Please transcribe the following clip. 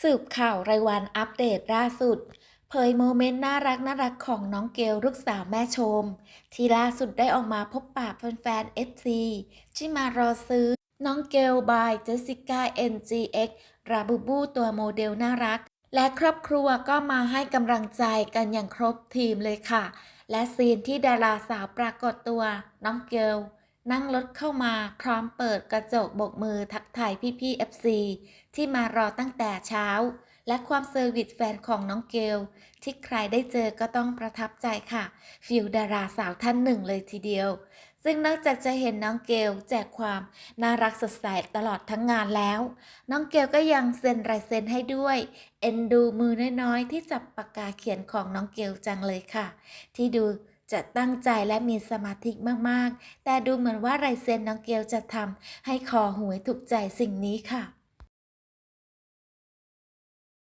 สืบข่าวรายวันอัปเดตล่าสุด เผยโมเมนต์น่ารักน่ารักของน้องเกลลูกสาวแม่ชม ที่ล่าสุดได้ออกมาพบปะแฟนๆ FC ที่มารอซื้อน้องเกลบายเจสสิก้า NGX ราบูบูตัวโมเดลน่ารัก และครอบครัวก็มาให้กำลังใจกันอย่างครบทีมเลยค่ะ และซีนที่ดาราสาวปรากฏตัวน้องเกล นั่งรถเข้ามาพร้อมเปิดกระจกบกมือทักทายพี่ๆ FC ที่มารอตั้งแต่เช้า และความเซอร์วิสแฟนของน้องเกล ที่ใครได้เจอก็ต้องประทับใจค่ะ ฟิลดาราสาวท่านหนึ่งเลยทีเดียว ซึ่งนอกจากจะเห็นน้องเกลแจกความน่ารักสดใสตลอดทั้งงานแล้ว น้องเกลก็ยังเซ็นลายเซ็นให้ด้วยเอ็นดูมือน้อยๆ ที่จับปากกาเขียนของน้องเกลจังเลยค่ะ ที่ดู จะตั้งใจและมีสมาธิมากๆ แต่ดูเหมือนว่าไรเซนน้องเกลจะทำให้คอหวยถูกใจสิ่งนี้ค่ะ